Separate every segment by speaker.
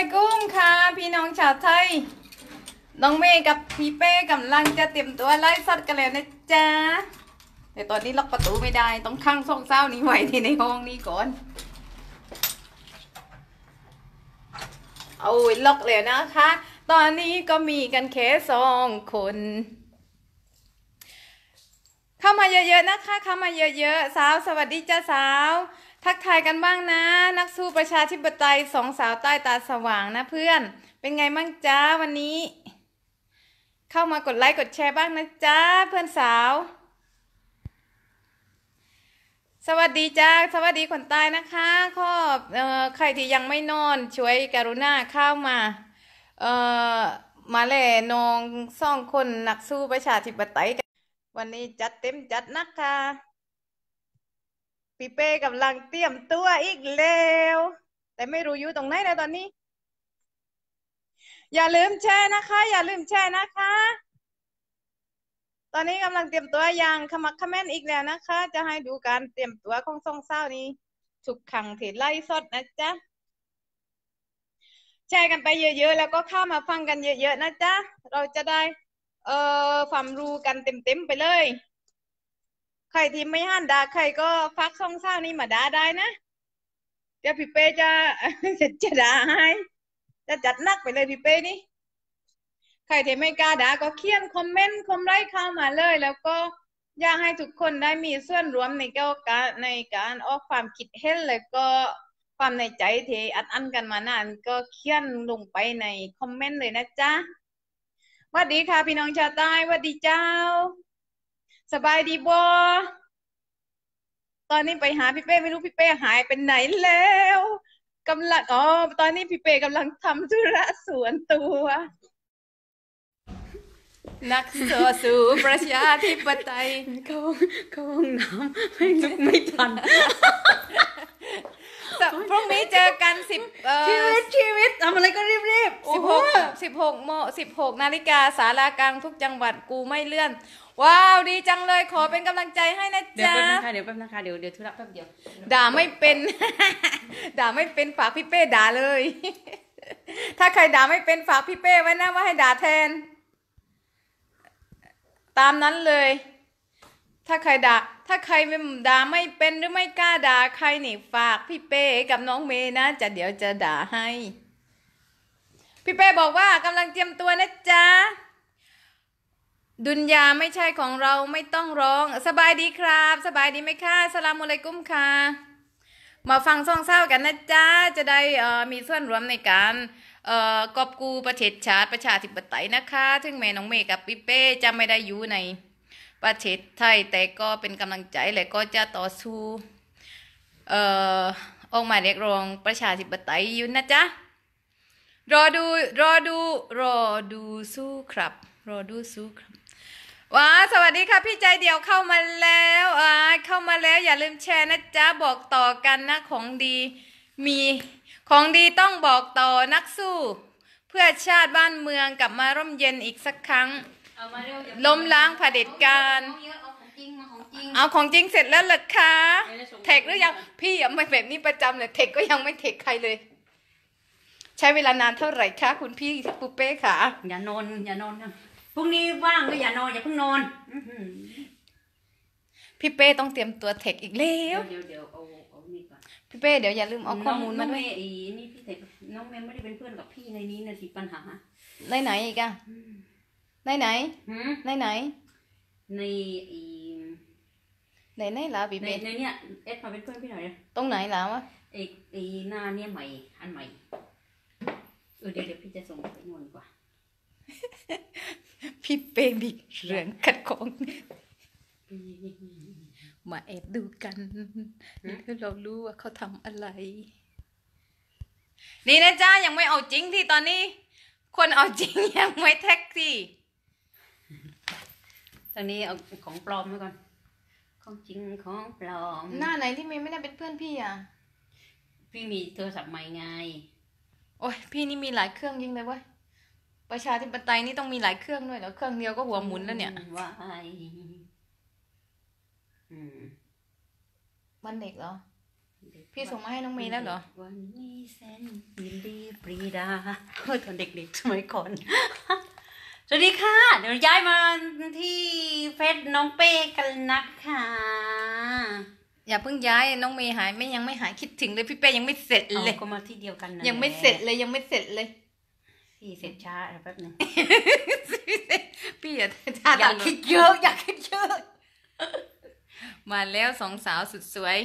Speaker 1: ลัยกุมค่ะ พี่น้องชาวไทย น้องเมย์กับพี่เป้กำลังจะเตรียมตัวไล่สัตว์กันแล้วนะจ๊ะ แต่ตอนนี้ล็อกประตูไม่ได้ ต้องข้างซ่องเศร้านี้ไว้ที่ในห้องนี้ก่อน เอาล็อกเลยนะคะ ตอนนี้ก็มีกันแค่สองคน เข้ามาเยอะๆนะคะ เข้ามาเยอะๆ สาว สวัสดีจ้าสาว ทักทายกันบ้างนะ นักสู้ประชาธิปไตยสองสาวใต้ตาสว่างนะเพื่อน เป็นไงบ้างจ้าวันนี้ เข้ามากดไลค์กดแชร์บ้างนะจ้าเพื่อนสาว สวัสดีจ้าสวัสดีคนใต้นะคะขอบเอ่อใครที่ยังไม่นอนช่วยกรุณาเข้ามาเอ่อมาแล่นองซ่องคนนักสู้ประชาธิปไตยกันวันนี้จัดเต็มจัดนักค่ะ พี่เป้กำลังเตรียมตัวอีกแล้ว แต่ไม่รู้อยู่ตรงไหนเลยตอนนี้ อย่าลืมแชร์นะคะ อย่าลืมแชร์นะคะ ตอนนี้กำลังเตรียมตัวอย่างขมักขม้นอีกแล้วนะคะ จะให้ดูการเตรียมตัวของซ่องเศร้านี้ทุกครั้งที่ไล่สดนะจ๊ะแชร์กันไปเยอะๆ แล้วก็เข้ามาฟังกันเยอะๆนะจ๊ะ เราจะได้ เอ่อความรู้กันเต็มๆไปเลย ใครที่ไม่ห้านด่าใครก็ฟักซ่องเศร้านี้มาด่าได้นะเดี๋ยวพี่เป้จะจะจะด่าให้จะจัดนักไปเลยพี่เป้นี่ใครที่ไม่กล้าด่าก็เขียนคอมเมนต์คอมไลค์เข้ามาเลย แล้วก็อยากให้ทุกคนได้มีส่วนร่วมในการในการออกความคิดเห็นแล้วก็ความในใจที่อัดอั้นกันมานานก็เขียนลงไปในคอมเมนต์เลยนะจ๊ะสวัสดีค่ะพี่น้องชาวใต้สวัสดีเจ้า สบายดีบอตอนนี้ไปหาพี่เป้ไม่รู้พี่เป้หายไปไหนแล้วกำลังอ๋อตอนนี้พี่เป้กำลังทำธุระส่วนตัว นักสู้สู่ประชาธิปไตย
Speaker 2: เขาเขาห้องน้ำไม่ลุกไม่ทัน
Speaker 1: พรุ่งนี้เจอกันสิบเอ่
Speaker 2: ชี
Speaker 1: อ
Speaker 2: วิตชีวิตทำอะไรก็รีบรีบๆ
Speaker 1: สิบห
Speaker 2: โอ้
Speaker 1: ก
Speaker 2: โสิ
Speaker 1: บหกโมสิบหกนาฬิกาสารากลางทุกจังหวัดกูไม่เลื่อน ว้าวดีจังเลยขอเป็นกำลังใจให้นะ
Speaker 2: เดี๋ยว
Speaker 1: จ๊ะ
Speaker 2: แป๊บนะคะเดี๋ยวแป๊บนะคะเดี๋ยวเดี๋ยวธุระแป๊บเดียว
Speaker 1: ด่าไม่เป็น ด่าไม่เป็นฝากพี่เป้ด่าเลย ถ้าใครด่าไม่เป็นฝากพี่เป้ไว้นะว่าให้ด่าแทน ตามนั้นเลย ถ้าใครด่าถ้าใครไม่ด่าไม่เป็นหรือไม่กล้าด่าใครนี่ฝากพี่เป้กับน้องเมย์นะจะเดี๋ยวจะด่าให้ พี่เป้บอกว่ากำลังเตรียมตัวนะจ๊ะดุนยาไม่ใช่ของเราไม่ต้องร้อง สบายดีครับ สบายดีไหมคะสลามอะลัยกุ้มค่ะ มาฟังซ่องเศร้ากันนะจ๊ะ จะได้เอ่อมีส่วนร่วมในการเอ่อกอบกูประเทศชาติประชาธิปไตยนะคะ ถึงแม่น้องเมย์กับพี่เป้จะไม่ได้อยู่ใน ประเทศไทย แต่ก็เป็นกำลังใจและก็จะต่อสู้เอ่อออกมาเรียกร้องประชาธิปไตยอยู่นะจ๊ะ รอดูรอดูรอดูสู้ครับ รอดูสู้ครับว้าสวัสดีค่ะพี่ใจเดียวเข้ามาแล้วอ่าเข้ามาแล้วอย่าลืมแชร์นะจ๊ะบอกต่อกันนะของดีมีของดีต้องบอกต่อนักสู้ เพื่อชาติบ้านเมืองกลับมาร่มเย็นอีกสักครั้ง
Speaker 2: เอามาเร็วเดี๋ยว
Speaker 1: ล้มล้างเผด็จการ
Speaker 2: เอาเยอะเอาของจริงมาของจริง
Speaker 1: เอาของจริงเสร็จแล้วเหรอคะ
Speaker 2: ไม่ได้ส่ง
Speaker 1: เทคหรือยังพี่อะไม่แบบนี้ประจำเลยเทคก็ยังไม่เทคใครเลย ใช้เวลานานเท่าไหร่คะคุณพี่ปูเป้คะ
Speaker 2: อย่านอนอย่านอนนะพรุ่งนี้ว่างก็อย่านอนอย่าเพิ่งนอนอื้อหือ
Speaker 1: พี่เป้ต้องเตรียมตัวเทคอีกแล้
Speaker 2: เดี๋ยววเดี๋ยวเดี๋ยวเอาเอานี่ก่อน
Speaker 1: พี่เป้เดี๋ยวอย่าลืมเอาข้อมูลมา
Speaker 2: น้อง
Speaker 1: ด้วย
Speaker 2: เมย์อีนี่พี่เสกน้องเมย์ไม่ได้เป็นเพื่อนกับพี่ในนี้นะสิปัญหา
Speaker 1: ไหนไหนอีกอะ ไหนไหน
Speaker 2: หืม
Speaker 1: ไหนไหน
Speaker 2: ในอี
Speaker 1: ไหนไหนล่ะพี่
Speaker 2: ใน
Speaker 1: เป้
Speaker 2: ในเนี่ยเอ็ดมาเป็นเพื่อนพี่หน่อยเลย
Speaker 1: ตรงไหนล่ะวะ
Speaker 2: ไอ้ไอ้หน้าเนี่ยใหม่ อันใหม่เออเดี๋ยวเดี๋ยวพี่จะส่งไปนวลกว่า
Speaker 1: พี่เป้มีเรื่องขัดของมาแอบดูกันแล้วเรารู้ว่าเขาทำอะไร นี่นะจ้ายังไม่เอาจริงที่ตอนนี้ คนเอาจริงยังไม่แท็กซี่
Speaker 2: ตอนนี้เอาของปลอมไว้ก่อน ของจริงของปลอม
Speaker 1: หน้าไหนที่เมย์ไม่ได้เป็นเพื่อนพี่อะ
Speaker 2: พี่มีโทรศัพท์ใหม่ไง
Speaker 1: โอ้ยพี่นี่มีหลายเครื่องยิ่งเลยเว้ย ประชาธิปไตยนี่ต้องมีหลายเครื่องด้วยเหรอเครื่องเดียวก็หัวหมุนแล้วเนี่ย
Speaker 2: วายอืม
Speaker 1: วันเด็กเหรอ พี่ส่งมาให้น้องเมย์แล้วเหรอ
Speaker 2: วันนี้แสนยินดีปรีดาเฮ้ยตอนเด็กๆสมัยก่อน สวัสดีค่ะ เดี๋ยวย้ายมาที่เฟซน้องเป้กันนะคะ
Speaker 1: อย่าเพิ่งย้ายน้องเมย์หายไม่ยังไม่หายคิดถึงเลยพี่เป้ยังไม่เสร็จ
Speaker 2: เอา
Speaker 1: เลย
Speaker 2: ก็มาที่เดียวกันนั่น
Speaker 1: ยังไม่
Speaker 2: แหละ
Speaker 1: เสร็จเลยยังไม่เสร็จเลย
Speaker 2: พี่เสร็จช้าเดี๋ยวแป๊บหนึง
Speaker 1: พี่อย่าท่า
Speaker 2: อยากคิดเยอะอยากคิดเยอะ
Speaker 1: มาแล้วสองสาวสุดสวย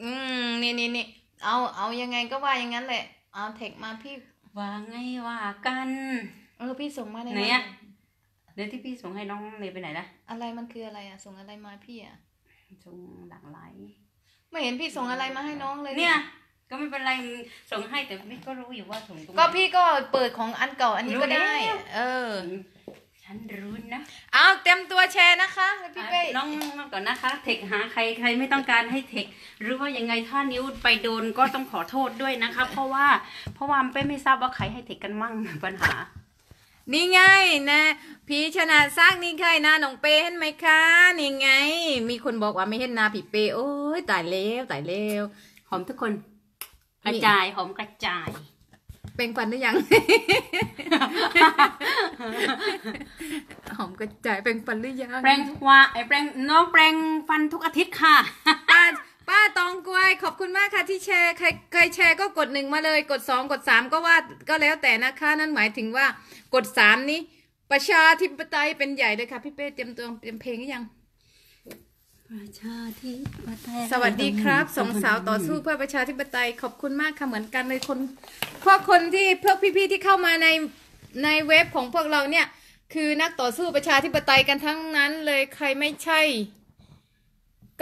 Speaker 1: อืมนี่นี่นี่เอาเอายังไงก็ว่าอย่างนั้นแหละ เอาเทคมาพี่
Speaker 2: ว่าไงว่ากัน
Speaker 1: เออพี่ส่งมาใน
Speaker 2: ไหนอะเดี๋ยวที่พี่ส่งให้น้องเมย์ไปไหนละ
Speaker 1: อะไรมันคืออะไรอะส่งอะไรมาพี่อะ
Speaker 2: ส่งหลากหลาย
Speaker 1: ไม่เห็นพี่ส่งอะไรมาให้น้องเลย
Speaker 2: เนี่ย ก็ไม่เป็นไรส่งให้แต่พี่ก็รู้อยู่ว่าส่งตรงไหน
Speaker 1: ก็พี่ก็เปิดของอันเก่าอันนี้ก็ได้
Speaker 2: รู้แล้ว
Speaker 1: เออ
Speaker 2: ฉันรู้นะ
Speaker 1: เอาเต็มตัวแชร์นะคะพี่เป้
Speaker 2: น้องน้องก่อนนะคะเทคหาใครใครไม่ต้องการให้เทคหรือว่ายังไงถ้านิ้วไปโดนก็ต้องขอโทษด้วยนะคะ เพราะว่าเพราะว่าเป้ไม่ทราบว่าใครให้เทคกันมั่งปัญหา
Speaker 1: นี่ไงนะพี่ชนะสร้างนี่ใครนะน้องเป้เห็นไหมคะนี่ไง มีคนบอกว่าไม่เห็นหนาพี่เป้โอ้ยตายแล้วตายแล้ว
Speaker 2: หอมทุกคน กระจายหอมกระจาย
Speaker 1: เป็นควันหรือยัง หอมกระจายเป็นควันหรือยัง
Speaker 2: แปรงว่าไอ้แปรงน้องแปรงฟันทุกอาทิตย์ค่ะ
Speaker 1: ป้าป้าตองกวยขอบคุณมากค่ะที่แชร์ใครใครแชร์ก็กดหนึ่งมาเลย กดสองกดสามก็ว่าก็แล้วแต่นะคะ นั่นหมายถึงว่ากดสามนี้ ประชาธิปไตยเป็นใหญ่เลยค่ะ พี่เป้เตรียมตัวเตรียมเพลงหรือยัง
Speaker 2: ประชาธิปไตย
Speaker 1: สวัสดีครับสองสาวต่อสู้เพื่อประชาธิปไตยขอบคุณมากค่ะเหมือนกันเลยคนพวกคนที่พวกพี่ๆที่เข้ามาในในเว็บของพวกเราเนี่ย คือนักต่อสู้ประชาธิปไตยกันทั้งนั้นเลยใครไม่ใช่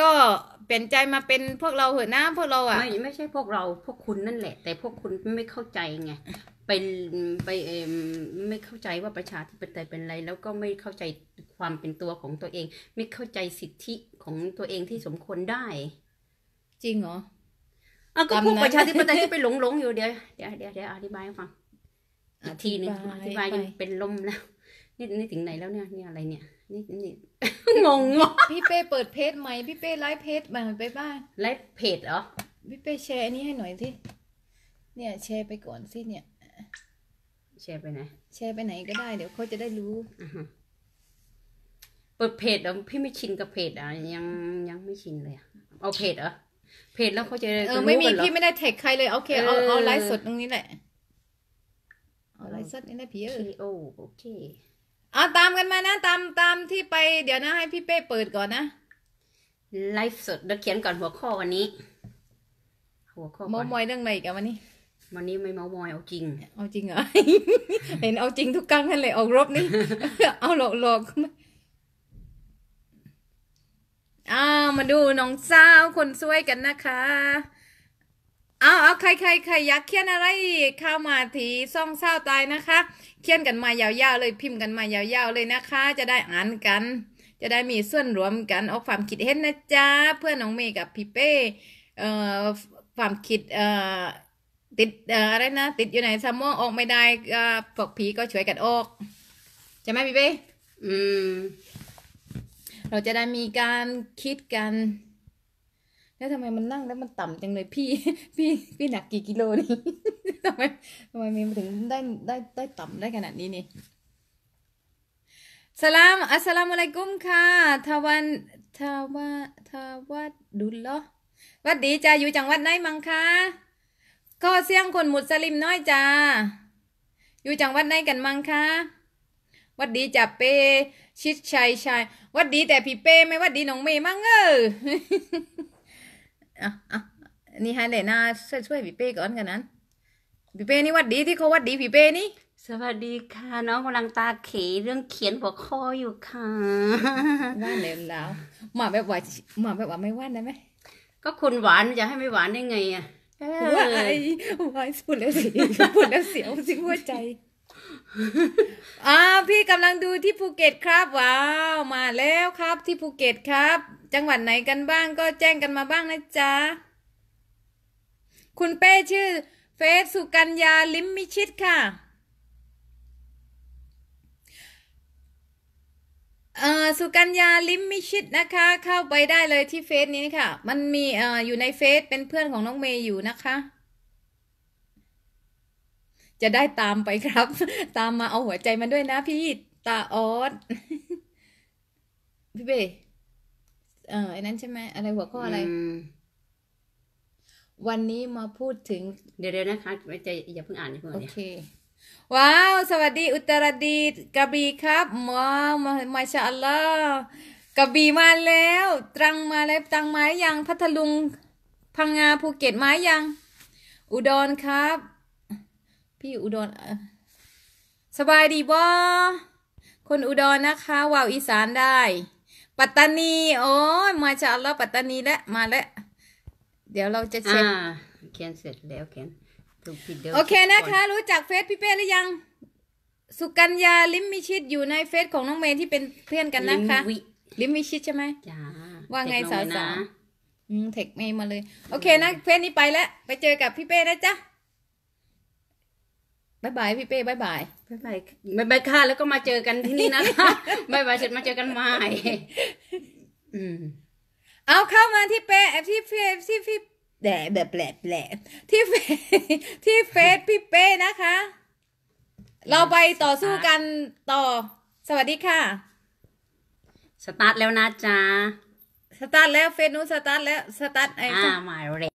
Speaker 1: ก็เปลี่ยนใจมาเป็นพวกเราเหอะนะพวกเราอะ
Speaker 2: ไม่ไม่ใช่พวกเราพวกคุณนั่นแหละ แต่พวกคุณไม่เข้าใจไง เป็นไปเอมไม่เข้าใจว่าประชาธิปไตยเป็นอะไร แล้วก็ไม่เข้าใจความเป็นตัวของตัวเอง ไม่เข้าใจสิทธิของตัวเองที่สมควรได้
Speaker 1: จริงเหรอ
Speaker 2: อะก็พวก
Speaker 1: ตามนั้น
Speaker 2: ประชาธิปไตยที่ไปหลงหลงๆอยู่เดี๋ยวเดี๋ยวเดี๋ยวเดี๋ยวอธิบายให้ฟังอีกทีหนึง
Speaker 1: อธิบาย
Speaker 2: อธิบายจน
Speaker 1: ไป
Speaker 2: เป็นลมแล้วนี่นี่ถึงไหนแล้วเนี่ยนี่อะไรเนี่ยนี่นี่งงวะ
Speaker 1: พี่เป้เปิดเพจใหม่พี่เป้ไลฟ์เพจใหม่ไปบ้าง
Speaker 2: ไลฟ์เพจเหรอ
Speaker 1: พี่เป้แชร์อันนี้ให้หน่อยสิเนี่ยแชร์ไปก่อนสิเนี่ย
Speaker 2: แชร์ไปไหน
Speaker 1: แชร์ไปไหนก็ได้เดี๋ยวเขาจะได้รู้
Speaker 2: อ่าฮะเปิดเพจเหรอพี่ไม่ชินกับเพจอะยังยังไม่ชินเลยอะเอาเพจเหรอเพจแล้วเขาจะ
Speaker 1: เอ
Speaker 2: จะ
Speaker 1: อไม่มี
Speaker 2: รู้กันเหรอ
Speaker 1: พี่ไม่ได้แท็กใครเลยโอเคเอา
Speaker 2: เออ
Speaker 1: เอาไลฟ์สดตรงนี้แหละเอาไลฟ์สดนี่แหละพี่เออ
Speaker 2: โอโอเค
Speaker 1: เอาตามกันมานะตามตามที่ไปเดี๋ยวนะให้พี่เป้เปิดก่อนนะ
Speaker 2: ไลฟ์สดเดี๋ยวเขียนก่อนหัวข้อวันนี้ หัวข้อ
Speaker 1: โม
Speaker 2: ก่อน
Speaker 1: มอยเรื่องอะไรอีกันวันนี้
Speaker 2: วันนี้ไม่เมามอยเอาจริง
Speaker 1: เอาจริงเหรอ เห็นเอาจริงทุกครั้งนั่นเลยออกรบนี่ เอาหลอกหลอกอ้าวมาดูน้องสาวคนสวยกันนะคะเอาเอาใครใครใครอยากเขียนอะไรเข้ามาทีซ่องเศร้าตายนะคะ เขียนกันมายาวๆเลยพิมพ์กันมายาวๆเลยนะคะ จะได้อ่านกัน จะได้มีส่วนรวมกันออกความคิดเห็นนะจ๊ะเพื่อนน้องเมย์กับพี่เป้เอ่อความคิดเอ่อ ติดเอ่ออะไรนะติดอยู่ในสมองออกไม่ได้ก็พวกผีก็ช่วยกันออกใช่ไหมพี่เป้
Speaker 2: อืม
Speaker 1: เราจะได้มีการคิดกัน แล้วทำไมมันนั่งแล้วมันต่ำจังเลยพี่ พี่พี่หนักกี่กิโลนี่ทำไมทำไมมันถึงได้ได้ได้ต่ำได้ขนาดนี้นี่สลามอัสสลามุอะลัยกุมค่ะทาวันทาวะทาวัดดุลเหรอวัดดีจ้าอยู่จังหวัดไหนมังคะ ก็เสียงคนมุสลิมน้อยจ้า อยู่จังหวัดไหนกันมังคะ วัดดีจ่าเปชิดชัยชัยวัดดีแต่พี่เป้ไม่วัดดีน้องเมย์มั่งเอออะอะนี่ให้เลยนะช่วยช่วยพี่เป้ก่อนกันนั้นพี่เป้นี่วัดดีที่เขาวัดดีพี่เป้นี่
Speaker 2: สวัสดีค่ะน้องกำลังตาเขเรื่องเขียนหัวข้ออยู่ค่ะ
Speaker 1: ว่านเลยแล้วหมาแบบว่าหมาแบบว่าไม่ว่านได้ไหม
Speaker 2: ก็คุณหวานจะให้ไม่หวานได้ไงอะเออ
Speaker 1: ว่ายว้ายพูดแล้วเสียพูดแล้วเสียวสิหัวใจอ่าพี่กำลังดูที่ภูเก็ตครับว้าวมาแล้วครับที่ภูเก็ตครับ จังหวัดไหนกันบ้างก็แจ้งกันมาบ้างนะจ๊ะคุณเป้ชื่อเฟซสุกัญญาลิมมิชิตค่ะ เอ่อ สุกัญญาลิมมิชิตนะคะ เข้าไปได้เลยที่เฟซนี้ค่ะ มันมีเอ่ออยู่ในเฟซเป็นเพื่อนของน้องเมย์อยู่นะคะ จะได้ตามไปครับ ตามมาเอาหัวใจมันด้วยนะพี่ตาออสพี่เบเอ่อไอ้นั้นใช่ไหมอะไรหัวข้ออะไร
Speaker 2: ม
Speaker 1: วันนี้มาพูดถึง
Speaker 2: เดี๋ยวเดี๋ยวนะคะไม่ใจอย่าเพิ่งอ่านอย่าเพิ่ง
Speaker 1: โอ
Speaker 2: อ่านเนี่ย
Speaker 1: เค ว้าว สวัสดี อุตรดิตกระบี่ครับว้าวมาชาอัลลอฮ์กระบี่มาแล้ว ตรังมาแล้วตรังมายังพัทลุงพังงาภูเก็ตมายัง อุดรครับ พี่อุดรสบายดีบ่คนอุดรนะคะว่าวอีสานได้ ปัตตานีโอ้ยมาชาอัลลอฮ์ปัตตานีแล้วมาแล้วเดี๋ยวเราจะเช็ค
Speaker 2: อ่าเขียนเสร็จแล้วเขียน ถูกผิดเดี๋ยว
Speaker 1: โอเคนะคะ รู้จักเฟซพี่เป้หรือยัง สุกัญญาลิมมิชิตอยู่ในเฟซของน้องเมย์ที่เป็นเพื่อนกันนะคะ
Speaker 2: ลิมวิ
Speaker 1: ลิมมิชิตใช่ไหม
Speaker 2: จ้า
Speaker 1: ว่าไง
Speaker 2: เด็กลเลย
Speaker 1: สาว
Speaker 2: นะ
Speaker 1: ๆอืมเทคเมย์มาเลย โอเคนะเฟซนี้ไปแล้ว ไปเจอกับพี่เป้นะจ๊ะบายบายพี่เป้บายบาย
Speaker 2: บ๊ายบายบ๊ายบายค่ะแล้วก็มาเจอกันที่นี่นะคะบ๊ายบายเสร็จมาเจอกันใหม่อืม
Speaker 1: เอาเข้ามาที่เป้ที่เฟซที่พี่ แดะแบบแปลแปลที่เฟซที่เฟซพี่เป้นะคะ เราไปต่อสู้กันต่อ สวัสดีค่ะ
Speaker 2: สตาร์ทแล้วนะจ๊ะ
Speaker 1: สตาร์ทแล้วเฟซนู้นสตาร์ทแล้ว สตาร์ทไอ้
Speaker 2: อ่ามาเร็ว